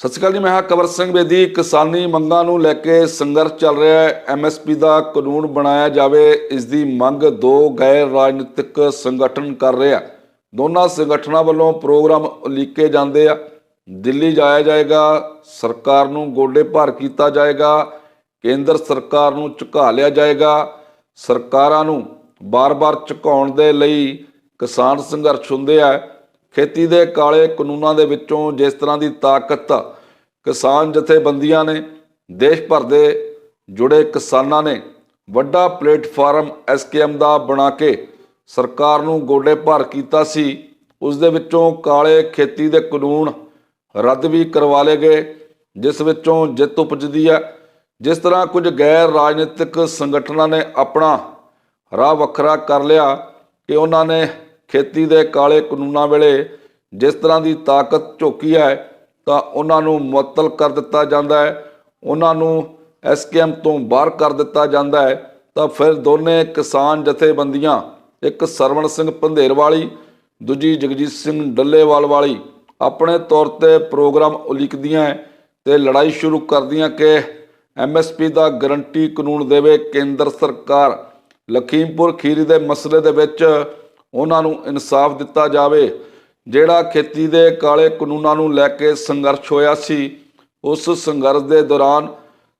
ਸਤਿ ਸ਼੍ਰੀ ਅਕਾਲ ਜੀ, ਮੈਂ ਹਾਂ ਕਵਰ ਸਿੰਘ ਬੇਦੀ। ਕਿਸਾਨੀ ਮੰਗਾਂ ਨੂੰ ਲੈ ਕੇ ਸੰਘਰਸ਼ ਚੱਲ ਰਿਹਾ ਹੈ। ਐਮਐਸਪੀ ਦਾ ਕਾਨੂੰਨ ਬਣਾਇਆ ਜਾਵੇ, ਇਸ ਦੀ ਮੰਗ ਦੋ ਗੈਰ ਰਾਜਨੀਤਿਕ ਸੰਗਠਨ ਕਰ ਰਿਹਾ ਦੋਨਾਂ ਸੰਗਠਨਾਂ ਵੱਲੋਂ ਪ੍ਰੋਗਰਾਮ ਉਲੀਕੇ ਜਾਂਦੇ ਆ। ਦਿੱਲੀ ਜਾਇਆ ਜਾਏਗਾ, ਸਰਕਾਰ ਨੂੰ ਗੋਡੇ ਭਾਰ ਕੀਤਾ ਜਾਏਗਾ, ਕੇਂਦਰ ਸਰਕਾਰ ਨੂੰ ਝੁਕਾ ਲਿਆ ਜਾਏਗਾ। ਸਰਕਾਰਾਂ ਨੂੰ ਬਾਰ-ਬਾਰ ਝੁਕਾਉਣ ਦੇ ਲਈ ਕਿਸਾਨ ਸੰਘਰਸ਼ ਹੁੰਦੇ ਆ। ਖੇਤੀ ਦੇ ਕਾਲੇ ਕਾਨੂੰਨਾਂ ਦੇ ਵਿੱਚੋਂ ਜਿਸ ਤਰ੍ਹਾਂ ਦੀ ਤਾਕਤ ਕਿਸਾਨ ਜਥੇਬੰਦੀਆਂ ਨੇ, ਦੇਸ਼ ਭਰ ਦੇ ਜੁੜੇ ਕਿਸਾਨਾਂ ਨੇ ਵੱਡਾ ਪਲੇਟਫਾਰਮ ਐਸਕੇਐਮ ਦਾ ਬਣਾ ਕੇ ਸਰਕਾਰ ਨੂੰ ਗੋਡੇ ਭਾਰ ਕੀਤਾ ਸੀ, ਉਸ ਦੇ ਵਿੱਚੋਂ ਕਾਲੇ ਖੇਤੀ ਦੇ ਕਾਨੂੰਨ ਰੱਦ ਵੀ ਕਰਵਾ ਲਏ ਗਏ, ਜਿਸ ਵਿੱਚੋਂ ਜਿੱਤ ਉਪਜਦੀ ਹੈ। ਜਿਸ ਤਰ੍ਹਾਂ ਕੁਝ ਗੈਰ ਰਾਜਨੀਤਿਕ ਸੰਗਠਨਾਂ ਨੇ ਆਪਣਾ ਰਾਹ ਵੱਖਰਾ ਕਰ ਲਿਆ ਕਿ ਉਹਨਾਂ ਨੇ ਖੇਤੀ ਦੇ ਕਾਲੇ ਕਾਨੂੰਨਾਂ ਵੇਲੇ ਜਿਸ ਤਰ੍ਹਾਂ ਦੀ ਤਾਕਤ ਝੋਕੀ ਹੈ, ਤਾਂ ਉਹਨਾਂ ਨੂੰ ਮੁਅੱਤਲ ਕਰ ਦਿੱਤਾ ਜਾਂਦਾ ਹੈ। ਉਹਨਾਂ ਨੂੰ ਐਸਕੇਐਮ ਤੋਂ ਬਾਹਰ ਕਰ ਦਿੱਤਾ ਜਾਂਦਾ ਹੈ। ਤਾਂ ਫਿਰ ਦੋਨੇ ਕਿਸਾਨ ਜਥੇਬੰਦੀਆਂ, ਇੱਕ ਸਰਵਣ ਸਿੰਘ ਪੰਧੇਰ ਵਾਲੀ ਦੂਜੀ ਜਗਜੀਤ ਸਿੰਘ ਡੱਲੇਵਾਲ ਵਾਲੀ ਆਪਣੇ ਤੌਰ ਤੇ ਪ੍ਰੋਗਰਾਮ ਉਲੀਕਦੀਆਂ ਹੈ ਤੇ ਲੜਾਈ ਸ਼ੁਰੂ ਕਰਦੀਆਂ ਕਿ ਐਮਐਸਪੀ ਦਾ ਗਰੰਟੀ ਕਾਨੂੰਨ ਦੇਵੇ ਕੇਂਦਰ ਸਰਕਾਰ। ਲਖੀਮਪੁਰ ਖੀਰੀ ਦੇ ਮਸਲੇ ਦੇ ਵਿੱਚ ਉਹਨਾਂ ਨੂੰ ਇਨਸਾਫ ਦਿੱਤਾ ਜਾਵੇ। ਜਿਹੜਾ ਖੇਤੀ ਦੇ ਕਾਲੇ ਕਾਨੂੰਨਾਂ ਨੂੰ ਲੈ ਕੇ ਸੰਘਰਸ਼ ਹੋਇਆ ਸੀ, ਉਸ ਸੰਘਰਸ਼ ਦੇ ਦੌਰਾਨ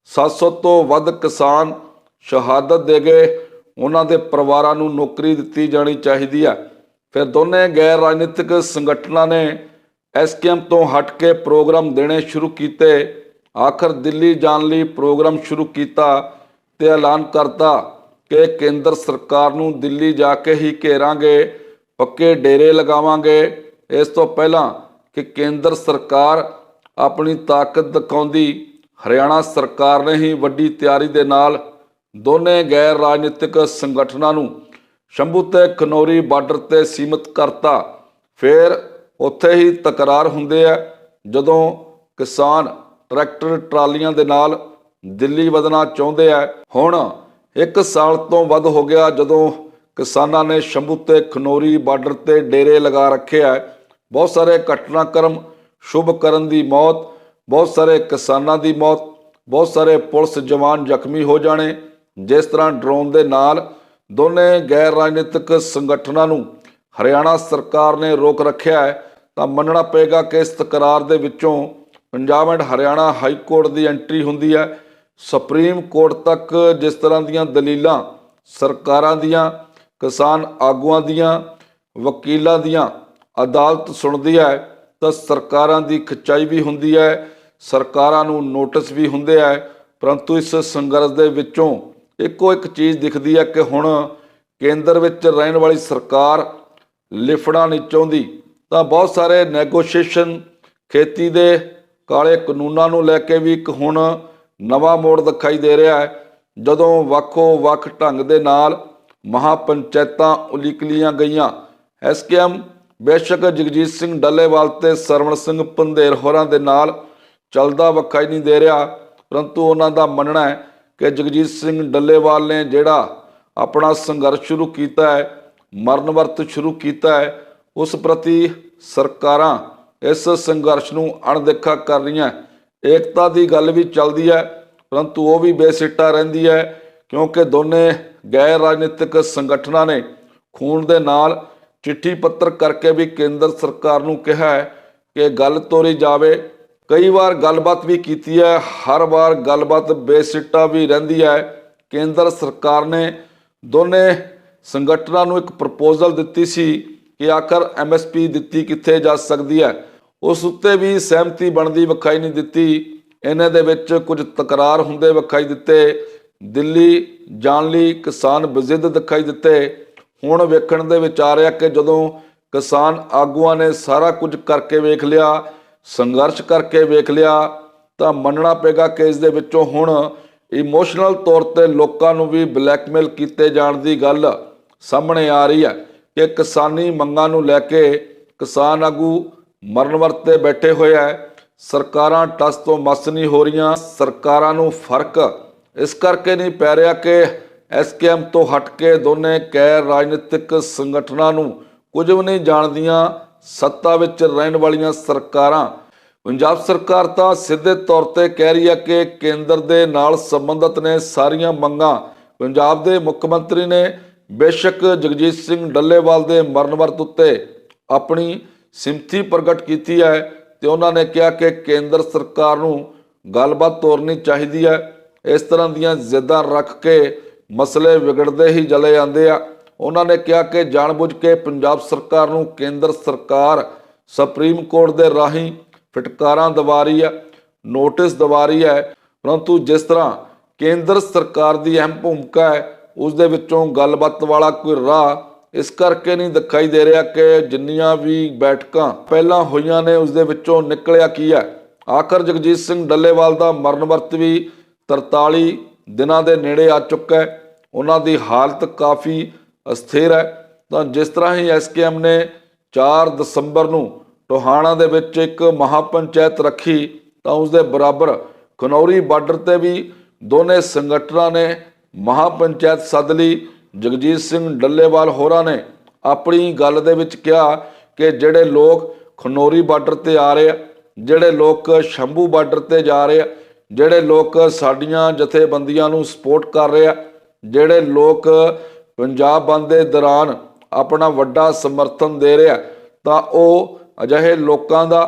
700 ਤੋਂ ਵੱਧ ਕਿਸਾਨ ਸ਼ਹਾਦਤ ਦੇ ਗਏ। ਉਹਨਾਂ ਦੇ ਪਰਿਵਾਰਾਂ ਨੂੰ ਨੌਕਰੀ ਦਿੱਤੀ ਜਾਣੀ ਚਾਹੀਦੀ ਹੈ। ਫਿਰ ਦੋਨੇ ਗੈਰ ਰਾਜਨੀਤਿਕ ਸੰਗਠਨਾਂ ਨੇ ਐਸਕੇਐਮ ਤੋਂ ਹਟ ਕੇ ਪ੍ਰੋਗਰਾਮ ਦੇਣੇ ਸ਼ੁਰੂ ਕੀਤੇ। ਆਖਰ ਦਿੱਲੀ ਜਾਣ ਲਈ ਪ੍ਰੋਗਰਾਮ ਸ਼ੁਰੂ ਕੀਤਾ ਤੇ ਐਲਾਨ ਕਰਤਾ। ਕਿ ਕੇਂਦਰ ਸਰਕਾਰ ਨੂੰ ਦਿੱਲੀ ਜਾ ਕੇ ਹੀ ਘੇਰਾਂਗੇ, ਪੱਕੇ ਡੇਰੇ ਲਗਾਵਾਂਗੇ। ਇਸ ਤੋਂ ਪਹਿਲਾਂ ਕਿ ਕੇਂਦਰ ਸਰਕਾਰ ਆਪਣੀ ਤਾਕਤ ਦਿਖਾਉਂਦੀ, ਹਰਿਆਣਾ ਸਰਕਾਰ ਨੇ ਹੀ ਵੱਡੀ ਤਿਆਰੀ ਦੇ ਨਾਲ ਦੋਨੇ ਗੈਰ ਰਾਜਨੀਤਿਕ ਸੰਗਠਨਾਂ ਨੂੰ ਸ਼ੰਭੂ ਤੇ ਖਨੌਰੀ ਬਾਰਡਰ ਤੇ ਸੀਮਿਤ ਕਰਤਾ। ਫਿਰ ਉੱਥੇ ਹੀ ਤਕਰਾਰ ਹੁੰਦੇ ਆ, ਜਦੋਂ ਕਿਸਾਨ ਟਰੈਕਟਰ ਟਰਾਲੀਆਂ ਦੇ ਨਾਲ ਦਿੱਲੀ ਵਧਣਾ ਚਾਹੁੰਦੇ ਆ। ਹੁਣ ਇੱਕ ਸਾਲ ਤੋਂ ਵੱਧ ਹੋ ਗਿਆ ਜਦੋਂ ਕਿਸਾਨਾਂ ਨੇ ਸ਼ੰਭੂ ਤੇ ਖਨੌਰੀ ਬਾਰਡਰ ਤੇ ਡੇਰੇ ਲਗਾ ਰੱਖੇ ਹੈ ਬਹੁਤ ਸਾਰੇ ਘਟਨਾਕ੍ਰਮ ਸ਼ੁਭ ਕਰਨ ਦੀ ਮੌਤ, ਬਹੁਤ ਸਾਰੇ ਕਿਸਾਨਾਂ ਦੀ ਮੌਤ, ਬਹੁਤ ਸਾਰੇ ਪੁਲਿਸ ਜਵਾਨ ਜ਼ਖਮੀ ਹੋ ਜਾਣੇ। ਜਿਸ ਤਰ੍ਹਾਂ ਡਰੋਨ ਦੇ ਨਾਲ ਦੋਨੇ ਗੈਰ ਰਾਜਨੀਤਿਕ ਸੰਗਠਨਾਂ ਨੂੰ ਹਰਿਆਣਾ ਸਰਕਾਰ ਨੇ ਰੋਕ ਰੱਖਿਆ ਹੈ, ਤਾਂ ਮੰਨਣਾ ਪਏਗਾ ਕਿ ਇਸ ਤਕਰਾਰ ਦੇ ਵਿੱਚੋਂ Punjab and Haryana high court the entry ਹੁੰਦੀ ਹੈ। ਸੁਪਰੀਮ ਕੋਰਟ ਤੱਕ ਜਿਸ ਤਰ੍ਹਾਂ ਦੀਆਂ ਦਲੀਲਾਂ ਸਰਕਾਰਾਂ ਦੀਆਂ, ਕਿਸਾਨ ਆਗੂਆਂ ਦੀਆਂ, ਵਕੀਲਾਂ ਦੀਆਂ ਅਦਾਲਤ ਸੁਣਦੀ ਹੈ, ਤਾਂ ਸਰਕਾਰਾਂ ਦੀ ਖਿਚਾਈ ਵੀ ਹੁੰਦੀ ਹੈ, ਸਰਕਾਰਾਂ ਨੂੰ ਨੋਟਿਸ ਵੀ ਹੁੰਦੇ ਹੈ, ਪਰੰਤੂ ਇਸ ਸੰਘਰਸ਼ ਦੇ ਵਿੱਚੋਂ ਇੱਕੋ ਇੱਕ ਚੀਜ਼ ਦਿਖਦੀ ਹੈ ਕਿ ਹੁਣ ਕੇਂਦਰ ਵਿੱਚ ਰਹਿਣ ਵਾਲੀ ਸਰਕਾਰ ਲਿਫੜਾ ਨਹੀਂ ਚਾਹੁੰਦੀ। ਤਾਂ ਬਹੁਤ ਸਾਰੇ ਨੈਗੋਸ਼ੀਏਸ਼ਨ ਖੇਤੀ ਦੇ ਕਾਲੇ ਕਾਨੂੰਨਾਂ ਨੂੰ ਲੈ ਕੇ ਵੀ ਇੱਕ ਹੁਣ ਨਵਾਂ ਮੋੜ ਦਿਖਾਈ ਦੇ ਰਿਹਾ ਹੈ। ਜਦੋਂ ਵੱਖੋ ਵੱਖ ਢੰਗ ਦੇ ਨਾਲ ਮਹਾਪੰਚਾਇਤਾਂ ਉਲੀਕ ਲੀਆਂ ਗਈਆਂ ਐਸਕੇਐਮ ਬੇਸ਼ੱਕ ਜਗਜੀਤ ਸਿੰਘ ਡੱਲੇਵਾਲ ਤੇ ਸਰਵਣ ਸਿੰਘ ਪੰਧੇਰ ਹੋਰਾਂ ਦੇ ਨਾਲ ਚੱਲਦਾ ਵਿਖਾਈ ਨਹੀਂ ਦੇ ਰਿਹਾ, ਪਰੰਤੂ ਉਹਨਾਂ ਦਾ ਮੰਨਣਾ ਹੈ ਕਿ ਜਗਜੀਤ ਸਿੰਘ ਡੱਲੇਵਾਲ ਨੇ ਜਿਹੜਾ ਆਪਣਾ ਸੰਘਰਸ਼ ਸ਼ੁਰੂ ਕੀਤਾ ਹੈ, ਮਰਨ ਵਰਤ ਸ਼ੁਰੂ ਕੀਤਾ ਹੈ, ਉਸ ਪ੍ਰਤੀ ਸਰਕਾਰਾਂ ਇਸ ਸੰਘਰਸ਼ ਨੂੰ ਅਣਦੇਖਾ ਕਰ ਰਹੀਆਂ। ਏਕਤਾ ਦੀ ਗੱਲ ਵੀ ਚੱਲਦੀ ਹੈ, ਪਰੰਤੂ ਉਹ ਵੀ ਬੇਸਿੱਟਾ ਰਹਿੰਦੀ ਹੈ, ਕਿਉਂਕਿ ਦੋਨੇ ਗੈਰ ਰਾਜਨੀਤਿਕ ਸੰਗਠਨਾਂ ਨੇ ਖੂਨ ਦੇ ਨਾਲ ਚਿੱਠੀ ਪੱਤਰ ਕਰਕੇ ਵੀ ਕੇਂਦਰ ਸਰਕਾਰ ਨੂੰ ਕਿਹਾ ਹੈ ਕਿ ਗੱਲ ਤੋਰੀ ਜਾਵੇ। ਕਈ ਵਾਰ ਗੱਲਬਾਤ ਵੀ ਕੀਤੀ ਹੈ, ਹਰ ਵਾਰ ਗੱਲਬਾਤ ਬੇਸਿੱਟਾ ਵੀ ਰਹਿੰਦੀ ਹੈ। ਕੇਂਦਰ ਸਰਕਾਰ ਨੇ ਦੋਨੇ ਸੰਗਠਨਾਂ ਨੂੰ ਇੱਕ ਪ੍ਰਪੋਜ਼ਲ ਦਿੱਤੀ ਸੀ ਕਿ ਆਖਰ ਐਮਐਸਪੀ ਦਿੱਤੀ ਕਿੱਥੇ ਜਾ ਸਕਦੀ ਹੈ। ਉਸ ਉੱਤੇ ਵੀ ਸਹਿਮਤੀ ਬਣਦੀ ਵਿਖਾਈ ਨਹੀਂ ਦਿੱਤੀ। ਇਹਨਾਂ ਦੇ ਵਿੱਚ ਕੁਝ ਤਕਰਾਰ ਹੁੰਦੇ ਵਿਖਾਈ ਦਿੱਤੇ। ਦਿੱਲੀ ਜਾਣ ਲਈ ਕਿਸਾਨ ਬਜ਼ਿੱਦ ਦਿਖਾਈ ਦਿੱਤੇ। ਹੁਣ ਵੇਖਣ ਦੇ ਵਿੱਚ ਆ ਰਿਹਾ ਕਿ ਜਦੋਂ ਕਿਸਾਨ ਆਗੂਆਂ ਨੇ ਸਾਰਾ ਕੁਝ ਕਰਕੇ ਵੇਖ ਲਿਆ, ਸੰਘਰਸ਼ ਕਰਕੇ ਵੇਖ ਲਿਆ, ਤਾਂ ਮੰਨਣਾ ਪਏਗਾ ਕਿ ਇਸ ਦੇ ਵਿੱਚੋਂ ਹੁਣ ਇਮੋਸ਼ਨਲ ਤੌਰ ਤੇ ਲੋਕਾਂ ਨੂੰ ਵੀ ਬਲੈਕਮੇਲ ਕੀਤੇ ਜਾਣ ਦੀ ਗੱਲ ਸਾਹਮਣੇ ਆ ਰਹੀ ਹੈ ਕਿ ਕਿਸਾਨੀ ਮੰਗਾਂ ਨੂੰ ਲੈ ਕੇ ਕਿਸਾਨ ਆਗੂ ਮਰਨ ਵਰਤੇ ਬੈਠੇ ਹੋਏ ਹੈ ਸਰਕਾਰਾਂ ਟਸ ਤੋਂ ਮਸ ਨਹੀਂ ਹੋ ਰਹੀਆਂ। ਸਰਕਾਰਾਂ ਨੂੰ ਫ਼ਰਕ। ਇਸ ਕਰਕੇ ਨਹੀਂ ਪੈ ਰਿਹਾ ਕਿ ਐਸਕੇਐਮ ਤੋਂ ਹਟ ਕੇ ਦੋਨੇ ਗੈਰ ਰਾਜਨੀਤਿਕ ਸੰਗਠਨਾਂ ਨੂੰ ਕੁਝ ਵੀ ਨਹੀਂ ਜਾਣਦੀਆਂ। ਸੱਤਾ ਵਿੱਚ ਰਹਿਣ ਵਾਲੀਆਂ ਸਰਕਾਰਾਂ। ਪੰਜਾਬ ਸਰਕਾਰ ਤਾਂ ਸਿੱਧੇ ਤੌਰ ਤੇ ਕਹਿ ਰਹੀ ਹੈ ਕਿ ਕੇਂਦਰ ਦੇ ਨਾਲ ਸੰਬੰਧਿਤ ਨੇ ਸਾਰੀਆਂ ਮੰਗਾਂ। ਪੰਜਾਬ ਦੇ ਮੁੱਖ ਮੰਤਰੀ ਨੇ ਬੇਸ਼ੱਕ ਜਗਜੀਤ ਸਿੰਘ ਡੱਲੇਵਾਲ ਦੇ ਮਰਨ ਵਰਤ ਉੱਤੇ ਆਪਣੀ ਸਿਮਤੀ ਪ੍ਰਗਟ ਕੀਤੀ ਹੈ ਤੇ ਉਹਨਾਂ ਨੇ ਕਿਹਾ ਕਿ ਕੇਂਦਰ ਸਰਕਾਰ ਨੂੰ ਗੱਲਬਾਤ ਤੋਰਨੀ ਚਾਹੀਦੀ ਹੈ। ਇਸ ਤਰ੍ਹਾਂ ਦੀਆਂ ਜ਼ਿੱਦਾਂ ਰੱਖ ਕੇ ਮਸਲੇ ਵਿਗੜਦੇ ਹੀ ਚਲੇ ਜਾਂਦੇ ਆ। ਉਹਨਾਂ ਨੇ ਕਿਹਾ ਕਿ ਜਾਣਬੁੱਝ ਕੇ ਪੰਜਾਬ ਸਰਕਾਰ ਨੂੰ ਕੇਂਦਰ ਸਰਕਾਰ ਸੁਪਰੀਮ ਕੋਰਟ ਦੇ ਰਾਹੀਂ ਫਟਕਾਰਾਂ ਦਵਾ ਰਹੀ ਹੈ, ਨੋਟਿਸ ਦਵਾ ਰਹੀ ਹੈ। ਪਰੰਤੂ ਜਿਸ ਤਰ੍ਹਾਂ ਕੇਂਦਰ ਸਰਕਾਰ ਦੀ ਅਹਿਮ ਭੂਮਿਕਾ ਹੈ, ਉਸ ਦੇ ਵਿੱਚੋਂ ਗੱਲਬਾਤ ਵਾਲਾ ਕੋਈ ਰਾਹ ਇਸ ਕਰਕੇ ਨਹੀਂ ਦਿਖਾਈ ਦੇ ਰਿਹਾ ਕਿ ਜਿੰਨੀਆਂ ਵੀ ਬੈਠਕਾਂ ਪਹਿਲਾਂ ਹੋਈਆਂ ਨੇ ਉਸ ਦੇ ਵਿੱਚੋਂ ਨਿਕਲਿਆ ਕੀ ਹੈ? ਆਖਰ ਜਗਜੀਤ ਸਿੰਘ ਡੱਲੇਵਾਲ ਦਾ ਮਰਨ ਵਰਤ ਵੀ 43 ਦਿਨਾਂ ਦੇ ਨੇੜੇ ਆ ਚੁੱਕਾ ਹੈ। ਉਹਨਾਂ ਦੀ ਹਾਲਤ ਕਾਫੀ ਅਸਥਿਰ ਹੈ। ਤਾਂ ਜਿਸ ਤਰ੍ਹਾਂ ਹੀ ਐਸਕੇਐਮ ਨੇ 4 ਦਸੰਬਰ ਨੂੰ ਟੋਹਾਣਾ ਦੇ ਵਿੱਚ ਇੱਕ ਮਹਾਪੰਚਾਇਤ ਰੱਖੀ, ਤਾਂ ਉਸ ਦੇ ਬਰਾਬਰ ਖਨੌਰੀ ਬਾਰਡਰ ਤੇ ਵੀ ਦੋਨੇ ਸੰਗਠਨਾਂ ਨੇ ਮਹਾਪੰਚਾਇਤ ਸੱਦ ਲਈ। ਜਗਜੀਤ ਸਿੰਘ ਡੱਲੇਵਾਲ ਹੋਰਾਂ ਨੇ ਆਪਣੀ ਗੱਲ ਦੇ ਵਿੱਚ ਕਿਹਾ ਕਿ ਜਿਹੜੇ ਲੋਕ ਖਨੌਰੀ ਬਾਰਡਰ ਤੇ ਆ ਰਹੇ ਆ, ਜਿਹੜੇ ਲੋਕ ਸ਼ੰਭੂ ਬਾਰਡਰ ਤੇ ਜਾ ਰਹੇ ਆ, ਜਿਹੜੇ ਲੋਕ ਸਾਡੀਆਂ ਜਥੇਬੰਦੀਆਂ ਨੂੰ ਸਪੋਰਟ ਕਰ ਰਹੇ ਆ, ਜਿਹੜੇ ਲੋਕ ਪੰਜਾਬ ਬੰਦ ਦੇ ਦੌਰਾਨ ਆਪਣਾ ਵੱਡਾ ਸਮਰਥਨ ਦੇ ਰਿਹਾ ਤਾਂ ਉਹ ਅਜਿਹੇ ਲੋਕਾਂ ਦਾ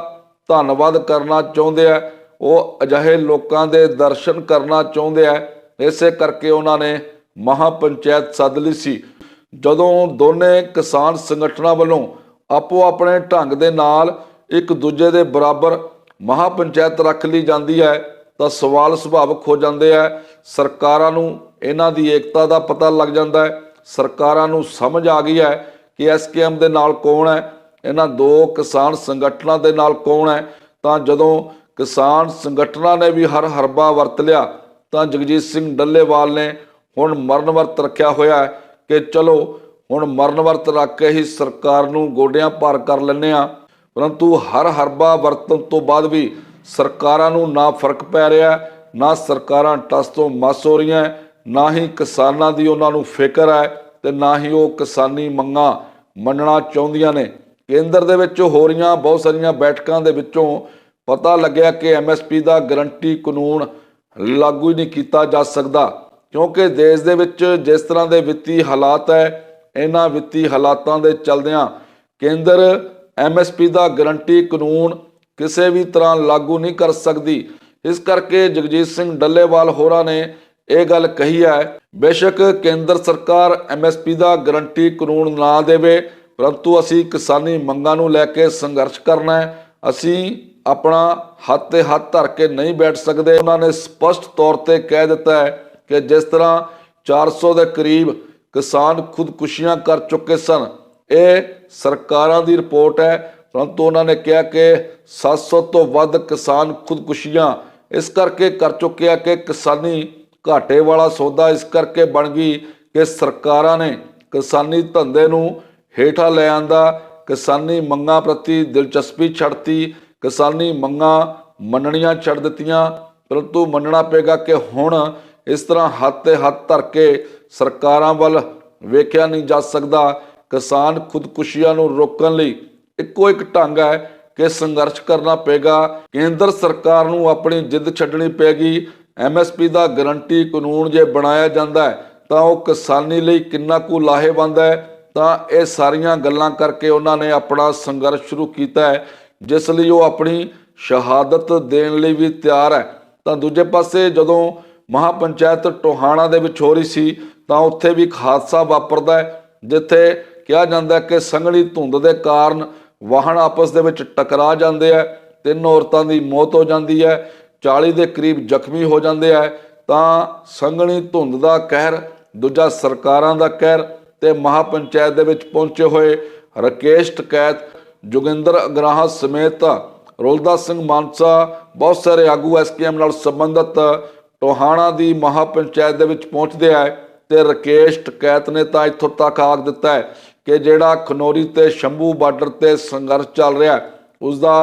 ਧੰਨਵਾਦ ਕਰਨਾ ਚਾਹੁੰਦੇ ਆ, ਉਹ ਅਜਿਹੇ ਲੋਕਾਂ ਦੇ ਦਰਸ਼ਨ ਕਰਨਾ ਚਾਹੁੰਦੇ ਆ, ਇਸੇ ਕਰਕੇ ਉਹਨਾਂ ਨੇ ਮਹਾਪੰਚਾਇਤ ਸੱਦ ਲਈ ਸੀ। ਜਦੋਂ ਦੋਨੇ ਕਿਸਾਨ ਸੰਗਠਨਾਂ ਵੱਲੋਂ ਆਪੋ ਆਪਣੇ ਢੰਗ ਦੇ ਨਾਲ ਇੱਕ ਦੂਜੇ ਦੇ ਬਰਾਬਰ ਮਹਾਪੰਚਾਇਤ ਰੱਖ ਲਈ ਜਾਂਦੀ ਹੈ, ਤਾਂ ਸਵਾਲ ਸੁਭਾਵਕ ਹੋ ਜਾਂਦੇ ਆ। ਸਰਕਾਰਾਂ ਨੂੰ ਇਹਨਾਂ ਦੀ ਏਕਤਾ ਦਾ ਪਤਾ ਲੱਗ ਜਾਂਦਾ ਹੈ। ਸਰਕਾਰਾਂ ਨੂੰ ਸਮਝ ਆ ਗਈ ਹੈ ਕਿ ਐਸਕੇਐਮ ਦੇ ਨਾਲ ਕੌਣ ਹੈ, ਇਹਨਾਂ ਦੋ ਕਿਸਾਨ ਸੰਗਠਨਾਂ ਦੇ ਨਾਲ ਕੌਣ ਹੈ। ਤਾਂ ਜਦੋਂ ਕਿਸਾਨ ਸੰਗਠਨਾਂ ਨੇ ਵੀ ਹਰ ਹਰਬਾ ਵਰਤ ਲਿਆ, ਤਾਂ ਜਗਜੀਤ ਸਿੰਘ ਡੱਲੇਵਾਲ ਨੇ ਹੁਣ ਮਰਨ ਵਰਤ ਰੱਖਿਆ ਹੋਇਆ ਕਿ ਚਲੋ, ਹੁਣ ਮਰਨ ਵਰਤ ਰੱਖ ਕੇ ਹੀ ਸਰਕਾਰ ਨੂੰ ਗੋਡਿਆਂ ਭਾਰ ਕਰ ਲੈਂਦੇ ਆ ਪਰੰਤੂ ਹਰ ਹਰਬਾ ਵਰਤਨ ਤੋਂ ਬਾਅਦ ਵੀ ਸਰਕਾਰਾਂ ਨੂੰ ਨਾ ਫ਼ਰਕ ਪੈ ਰਿਹਾ ਨਾ ਸਰਕਾਰਾਂ ਟਸ ਤੋਂ ਮਸ ਹੋ ਰਹੀਆਂ ਨਾ ਹੀ ਕਿਸਾਨਾਂ ਦੀ ਉਹਨਾਂ ਨੂੰ ਫਿਕਰ ਹੈ ਤੇ ਨਾ ਹੀ ਉਹ ਕਿਸਾਨੀ ਮੰਗਾਂ ਮੰਨਣਾ ਚਾਹੁੰਦੀਆਂ ਨੇ। ਕੇਂਦਰ ਦੇ ਵਿੱਚ ਹੋ ਰਹੀਆਂ ਬਹੁਤ ਸਾਰੀਆਂ ਬੈਠਕਾਂ ਦੇ ਵਿੱਚੋਂ ਪਤਾ ਲੱਗਿਆ ਕਿ ਐਮਐਸਪੀ ਦਾ ਗਰੰਟੀ ਕਾਨੂੰਨ ਲਾਗੂ ਹੀ ਨਹੀਂ ਕੀਤਾ ਜਾ ਸਕਦਾ। ਕਿਉਂਕਿ ਦੇਸ਼ ਦੇ ਵਿੱਚ ਜਿਸ ਤਰ੍ਹਾਂ ਦੇ ਵਿੱਤੀ ਹਾਲਾਤ ਹੈ, ਇਹਨਾਂ ਵਿੱਤੀ ਹਾਲਾਤਾਂ ਦੇ ਚਲਦਿਆਂ ਕੇਂਦਰ ਐਮਐਸਪੀ ਦਾ ਗਰੰਟੀ ਕਾਨੂੰਨ ਕਿਸੇ ਵੀ ਤਰ੍ਹਾਂ ਲਾਗੂ ਨਹੀਂ ਕਰ ਸਕਦੀ। ਇਸ ਕਰਕੇ ਜਗਜੀਤ ਸਿੰਘ ਡੱਲੇਵਾਲ ਹੋਰਾਂ ਨੇ ਇਹ ਗੱਲ ਕਹੀ ਹੈ, ਬੇਸ਼ੱਕ ਕੇਂਦਰ ਸਰਕਾਰ ਐਮਐਸਪੀ ਦਾ ਗਰੰਟੀ ਕਾਨੂੰਨ ਨਾ ਦੇਵੇ, ਪਰੰਤੂ ਅਸੀਂ ਕਿਸਾਨੀ ਮੰਗਾਂ ਨੂੰ ਲੈ ਕੇ ਸੰਘਰਸ਼ ਕਰਨਾ ਹੈ। ਅਸੀਂ ਆਪਣਾ ਹੱਥ ਤੇ ਹੱਥ ਧਰ ਕੇ ਨਹੀਂ ਬੈਠ ਸਕਦੇ। ਉਹਨਾਂ ਨੇ ਸਪਸ਼ਟ ਤੌਰ ਤੇ ਕਹਿ ਦਿੱਤਾ ਹੈ ਕਿ ਜਿਸ ਤਰ੍ਹਾਂ 400 ਦੇ ਕਰੀਬ ਕਿਸਾਨ ਖੁਦਕੁਸ਼ੀਆਂ ਕਰ ਚੁੱਕੇ ਸਨ, ਇਹ ਸਰਕਾਰਾਂ ਦੀ ਰਿਪੋਰਟ ਹੈ। ਪਰੰਤੂ ਉਹਨਾਂ ਨੇ ਕਿਹਾ ਕਿ 700 ਤੋਂ ਵੱਧ ਕਿਸਾਨ ਖੁਦਕੁਸ਼ੀਆਂ ਇਸ ਕਰਕੇ ਕਰ ਚੁੱਕੇ ਆ ਕਿ ਕਿਸਾਨੀ ਘਾਟੇ ਵਾਲਾ ਸੌਦਾ ਇਸ ਕਰਕੇ ਬਣ ਗਈ ਕਿ ਸਰਕਾਰਾਂ ਨੇ ਕਿਸਾਨੀ ਧੰਦੇ ਨੂੰ ਹੇਠਾਂ ਲੈ ਆਂਦਾ, ਕਿਸਾਨੀ ਮੰਗਾਂ ਪ੍ਰਤੀ ਦਿਲਚਸਪੀ ਛੱਡਤੀ, ਕਿਸਾਨੀ ਮੰਗਾਂ ਮੰਨਣੀਆਂ ਛੱਡ ਦਿੱਤੀਆਂ। ਪਰੰਤੂ ਮੰਨਣਾ ਪਏਗਾ ਕਿ ਹੁਣ ਇਸ ਤਰ੍ਹਾਂ ਹੱਥ ਤੇ ਹੱਥ ਧਰ ਕੇ ਸਰਕਾਰਾਂ ਵੱਲ ਵੇਖਿਆ ਨਹੀਂ ਜਾ ਸਕਦਾ। ਕਿਸਾਨ ਖੁਦਕੁਸ਼ੀਆਂ ਨੂੰ ਰੋਕਣ ਲਈ ਇੱਕੋ ਇੱਕ ਢੰਗ ਹੈ ਕਿ ਸੰਘਰਸ਼ ਕਰਨਾ ਪਏਗਾ। ਕੇਂਦਰ ਸਰਕਾਰ ਨੂੰ ਆਪਣੀ ਜਿੱਦ ਛੱਡਣੀ ਪੈਗੀ ਐਮਐਸਪੀ ਦਾ ਗਰੰਟੀ ਕਾਨੂੰਨ ਜੇ ਬਣਾਇਆ ਜਾਂਦਾ ਹੈ, ਤਾਂ ਉਹ ਕਿਸਾਨੀ ਲਈ ਕਿੰਨਾ ਕੁ ਲਾਹੇਵੰਦ ਹੈ? ਤਾਂ ਇਹ ਸਾਰੀਆਂ ਗੱਲਾਂ ਕਰਕੇ ਉਹਨਾਂ ਨੇ ਆਪਣਾ ਸੰਘਰਸ਼ ਸ਼ੁਰੂ ਕੀਤਾ ਹੈ, ਜਿਸ ਲਈ ਉਹ ਆਪਣੀ ਸ਼ਹਾਦਤ ਦੇਣ ਲਈ ਵੀ ਤਿਆਰ ਹੈ। ਤਾਂ ਦੂਜੇ ਪਾਸੇ ਜਦੋਂ ਮਹਾਪੰਚਾਇਤ ਟੋਹਾਣਾ ਦੇ ਵਿੱਚ ਹੋ ਰਹੀ ਸੀ, ਤਾਂ ਉੱਥੇ ਵੀ ਇੱਕ ਹਾਦਸਾ ਵਾਪਰਦਾ ਜਿੱਥੇ ਕਿਹਾ ਜਾਂਦਾ ਕਿ ਸੰਘਣੀ ਧੁੰਦ ਦੇ ਕਾਰਨ ਵਾਹਨ ਆਪਸ ਦੇ ਵਿੱਚ ਟਕਰਾ ਜਾਂਦੇ ਆ, ਤਿੰਨ ਔਰਤਾਂ ਦੀ ਮੌਤ ਹੋ ਜਾਂਦੀ ਹੈ 40 ਦੇ ਕਰੀਬ ਜ਼ਖਮੀ ਹੋ ਜਾਂਦੇ ਆ, ਤਾਂ ਸੰਘਣੀ ਧੁੰਦ ਦਾ ਕਹਿਰ, ਦੂਜਾ ਸਰਕਾਰਾਂ ਦਾ ਕਹਿਰ ਤੇ ਮਹਾਪੰਚਾਇਤ ਦੇ ਵਿੱਚ ਪਹੁੰਚੇ ਹੋਏ ਰਕੇਸ਼ ਟਕੈਤ, ਜੋਗਿੰਦਰ ਅਗਰਾਹਾਂ ਸਮੇਤ ਰੋਲਦਾ ਸਿੰਘ ਮਾਨਸਾ, ਬਹੁਤ ਸਾਰੇ ਆਗੂ ਐਸਕੇਐਮ ਨਾਲ ਸੰਬੰਧਿਤ ਟੋਹਾਣਾ ਦੀ ਮਹਾਪੰਚਾਇਤ ਦੇ ਵਿੱਚ ਪਹੁੰਚਦੇ ਆ ਤੇ ਰਕੇਸ਼ ਟਕੈਤ ਨੇ ਤਾਂ ਇੱਥੋਂ ਤੱਕ ਆਖ ਦਿੱਤਾ ਹੈ ਕਿ ਜਿਹੜਾ ਖਨੌਰੀ ਤੇ ਸ਼ੰਭੂ ਬਾਰਡਰ ਤੇ ਸੰਘਰਸ਼ ਚੱਲ ਰਿਹਾ ਉਸ ਦਾ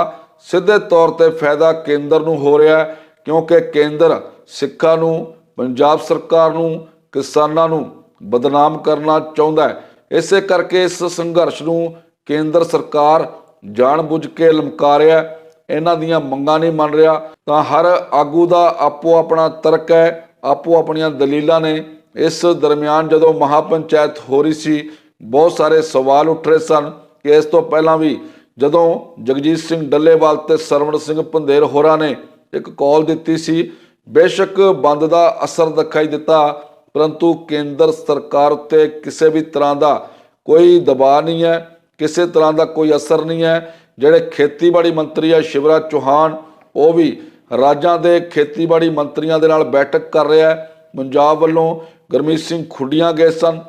ਸਿੱਧੇ ਤੌਰ ਤੇ ਫਾਇਦਾ ਕੇਂਦਰ ਨੂੰ ਹੋ ਰਿਹਾ ਹੈ, ਕਿਉਂਕਿ ਕੇਂਦਰ ਸਿੱਖਾਂ ਨੂੰ, ਪੰਜਾਬ ਸਰਕਾਰ ਨੂੰ, ਕਿਸਾਨਾਂ ਨੂੰ ਬਦਨਾਮ ਕਰਨਾ ਚਾਹੁੰਦਾ ਹੈ। ਇਸੇ ਕਰਕੇ ਇਸ ਸੰਘਰਸ਼ ਨੂੰ ਕੇਂਦਰ ਸਰਕਾਰ ਜਾਣਬੁੱਝ ਕੇ ਲਮਕਾ ਰਿਹਾ ਹੈ। ਇਹਨਾਂ ਦੀਆਂ ਮੰਗਾਂ ਨਹੀਂ ਮੰਨ ਰਿਹਾ, ਤਾਂ ਹਰ ਆਗੂ ਦਾ ਆਪੋ ਆਪਣਾ ਤਰਕ ਹੈ, ਆਪੋ ਆਪਣੀਆਂ ਦਲੀਲਾਂ ਨੇ। ਇਸ ਦਰਮਿਆਨ ਜਦੋਂ ਮਹਾਪੰਚਾਇਤ ਹੋ ਰਹੀ ਸੀ, ਬਹੁਤ ਸਾਰੇ ਸਵਾਲ ਉੱਠ ਰਹੇ ਸਨ ਕਿ ਇਸ ਤੋਂ ਪਹਿਲਾਂ ਵੀ ਜਦੋਂ ਜਗਜੀਤ ਸਿੰਘ ਡੱਲੇਵਾਲ ਤੇ ਸਰਵਣ ਸਿੰਘ ਪੰਦੇਰ ਹੋਰਾਂ ਨੇ ਇੱਕ ਕਾਲ ਦਿੱਤੀ ਸੀ, ਬੇਸ਼ੱਕ ਬੰਦ ਦਾ ਅਸਰ ਦਿਖਾਈ ਦਿੱਤਾ, ਪਰੰਤੂ ਕੇਂਦਰ ਸਰਕਾਰ ਉੱਤੇ ਕਿਸੇ ਵੀ ਤਰ੍ਹਾਂ ਦਾ ਕੋਈ ਦਬਾਅ ਨਹੀਂ ਹੈ, ਕਿਸੇ ਤਰ੍ਹਾਂ ਦਾ ਕੋਈ ਅਸਰ ਨਹੀਂ ਹੈ। ਜਿਹੜੇ ਖੇਤੀਬਾੜੀ ਮੰਤਰੀ ਆ, ਸ਼ਿਵਰਾਜ ਚੌਹਾਨ, ਉਹ ਵੀ ਰਾਜਾਂ ਦੇ ਖੇਤੀਬਾੜੀ ਮੰਤਰੀਆਂ ਦੇ ਨਾਲ ਬੈਠਕ ਕਰ ਰਿਹਾ ਹੈ। ਪੰਜਾਬ ਵੱਲੋਂ ਗੁਰਮੀਤ ਸਿੰਘ ਖੁੱਡੀਆਂ ਗਏ ਸਨ।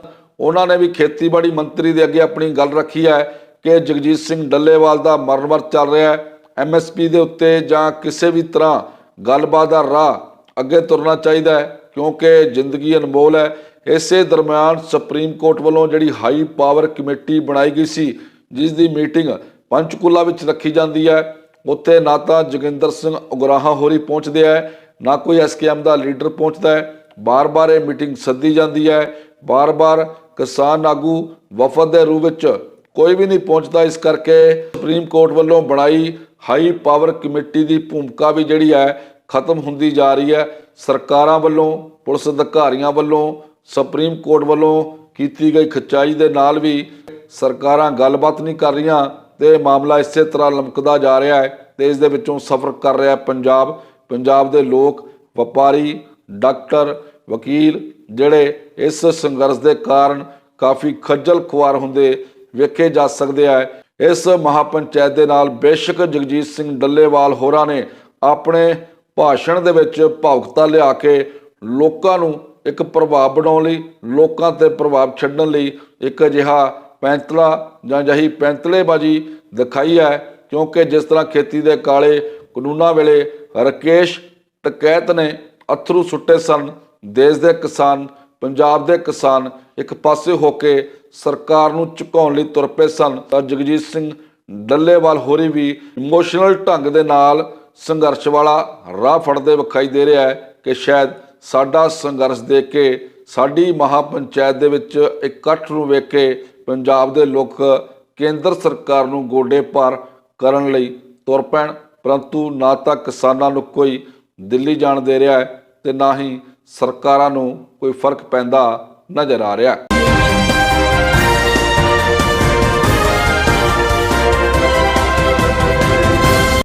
ਉਹਨਾਂ ਨੇ ਵੀ ਖੇਤੀਬਾੜੀ ਮੰਤਰੀ ਦੇ ਅੱਗੇ ਆਪਣੀ ਗੱਲ ਰੱਖੀ ਹੈ ਕਿ ਜਗਜੀਤ ਸਿੰਘ ਡੱਲੇਵਾਲ ਦਾ ਮਰਨ ਵਰਤ ਚੱਲ ਰਿਹਾ ਹੈ। ਐਮਐਸਪੀ ਦੇ ਉੱਤੇ ਜਾਂ ਕਿਸੇ ਵੀ ਤਰ੍ਹਾਂ ਗੱਲਬਾਤ ਦਾ ਰਾਹ ਅੱਗੇ ਤੁਰਨਾ ਚਾਹੀਦਾ ਹੈ, ਕਿਉਂਕਿ ਜ਼ਿੰਦਗੀ ਅਨਮੋਲ ਹੈ। ਇਸੇ ਦਰਮਿਆਨ ਸੁਪਰੀਮ ਕੋਰਟ ਵੱਲੋਂ ਜਿਹੜੀ ਹਾਈ ਪਾਵਰ ਕਮੇਟੀ ਬਣਾਈ ਗਈ ਸੀ, ਜਿਸ ਦੀ ਮੀਟਿੰਗ ਪੰਚਕੂਲਾ ਵਿੱਚ ਰੱਖੀ ਜਾਂਦੀ ਹੈ। ਉੱਥੇ ਨਾ ਤਾਂ ਜੋਗਿੰਦਰ ਸਿੰਘ ਉਗਰਾਹਾਂ ਹੋਰੀ ਪਹੁੰਚਦੇ ਹੈ, ਨਾ ਕੋਈ ਐਸਕੇਐਮ ਦਾ ਲੀਡਰ ਪਹੁੰਚਦਾ ਹੈ। ਬਾਰ-ਬਾਰ ਇਹ ਮੀਟਿੰਗ ਸੱਦੀ ਜਾਂਦੀ ਹੈ। ਬਾਰ-ਬਾਰ ਕਿਸਾਨ ਆਗੂ ਵਫਦ ਦੇ ਰੂਪ ਵਿੱਚ ਕੋਈ ਵੀ ਨਹੀਂ ਪਹੁੰਚਦਾ। ਇਸ ਕਰਕੇ ਸੁਪਰੀਮ ਕੋਰਟ ਵੱਲੋਂ ਬਣਾਈ ਹਾਈ ਪਾਵਰ ਕਮੇਟੀ ਦੀ ਭੂਮਿਕਾ ਵੀ ਜਿਹੜੀ ਹੈ, ਖਤਮ ਹੁੰਦੀ ਜਾ ਰਹੀ ਹੈ। ਸਰਕਾਰਾਂ ਵੱਲੋਂ, ਪੁਲਿਸ ਅਧਿਕਾਰੀਆਂ ਵੱਲੋਂ, ਸੁਪਰੀਮ ਕੋਰਟ ਵੱਲੋਂ ਕੀਤੀ ਗਈ ਖਿਚਾਈ ਦੇ ਨਾਲ ਵੀ ਸਰਕਾਰਾਂ ਗੱਲਬਾਤ ਨਹੀਂ ਕਰ ਰਹੀਆਂ। ਤੇ ਮਾਮਲਾ ਇਸੇ ਤਰ੍ਹਾਂ ਲਮਕਦਾ ਜਾ ਰਿਹਾ ਹੈ। ਤੇ ਇਸ ਦੇ ਵਿੱਚੋਂ ਸਫਰ ਕਰ ਰਿਹਾ ਪੰਜਾਬ। ਪੰਜਾਬ ਦੇ ਲੋਕ, ਵਪਾਰੀ, ਡਾਕਟਰ, ਵਕੀਲ ਜਿਹੜੇ ਇਸ ਸੰਘਰਸ਼ ਦੇ ਕਾਰਨ ਕਾਫੀ ਖੱਜਲ ਖੁਆਰ ਹੁੰਦੇ ਵੇਖੇ ਜਾ ਸਕਦੇ ਆ। ਇਸ ਮਹਾਪੰਚਾਇਤ ਦੇ ਨਾਲ ਬੇਸ਼ੱਕ ਜਗਜੀਤ ਸਿੰਘ ਡੱਲੇਵਾਲ ਹੋਰਾਂ ਨੇ ਆਪਣੇ ਭਾਸ਼ਣ ਦੇ ਵਿੱਚ ਭਾਵੁਕਤਾ ਲਿਆ ਕੇ ਲੋਕਾਂ ਨੂੰ ਇੱਕ ਪ੍ਰਭਾਵ ਬਣਾਉਣ ਲਈ, ਲੋਕਾਂ ਤੇ ਪ੍ਰਭਾਵ ਛੱਡਣ ਲਈ ਇੱਕ ਅਜਿਹਾ ਪੈਂਤਲਾ ਜਾਂ ਜਹੀ ਪੈਂਤਲੇਬਾਜੀ ਦਿਖਾਈ ਹੈ, ਕਿਉਂਕਿ ਜਿਸ ਤਰ੍ਹਾਂ ਖੇਤੀ ਦੇ ਕਾਲੇ ਕਾਨੂੰਨਾਂ ਵੇਲੇ ਰਕੇਸ਼ ਟਕੈਤ ਨੇ ਅਥਰੂ ਸੁੱਟੇ ਸਨ, ਦੇਸ਼ ਦੇ ਕਿਸਾਨ, ਪੰਜਾਬ ਦੇ ਕਿਸਾਨ ਇੱਕ ਪਾਸੇ ਹੋ ਕੇ ਸਰਕਾਰ ਨੂੰ ਝੁਕਾਉਣ ਲਈ ਤੁਰ ਪਏ ਸਨ, ਤਾਂ ਜਗਜੀਤ ਸਿੰਘ ਡੱਲੇਵਾਲ ਹੋਰੀ ਵੀ ਇਮੋਸ਼ਨਲ ਢੰਗ ਦੇ ਨਾਲ ਸੰਘਰਸ਼ ਵਾਲਾ ਰਾਹ ਫੜਦੇ ਵਿਖਾਈ ਦੇ ਰਿਹਾ ਹੈ ਕਿ ਸ਼ਾਇਦ ਸਾਡਾ ਸੰਘਰਸ਼ ਦੇਖ ਕੇ ਸਾਡੀ ਮਹਾਪੰਚਾਇਤ ਦੇ ਵਿੱਚ ਇਕੱਠ ਨੂੰ ਵੇਖ ਕੇ ਪੰਜਾਬ ਦੇ ਲੋਕ ਕੇਂਦਰ ਸਰਕਾਰ ਨੂੰ ਗੋਡੇ ਪਾਰ ਕਰਨ ਲਈ ਤੁਰ ਪੈਣ, ਪਰੰਤੂ ਨਾ ਤਾਂ ਕਿਸਾਨਾਂ ਨੂੰ ਕੋਈ ਦਿੱਲੀ ਜਾਣ ਦੇ ਰਿਹਾ ਹੈ ਤੇ ਨਾ ਹੀ ਸਰਕਾਰਾਂ ਨੂੰ ਕੋਈ ਫ਼ਰਕ ਪੈਂਦਾ ਨਜ਼ਰ ਆ ਰਿਹਾ ਹੈ।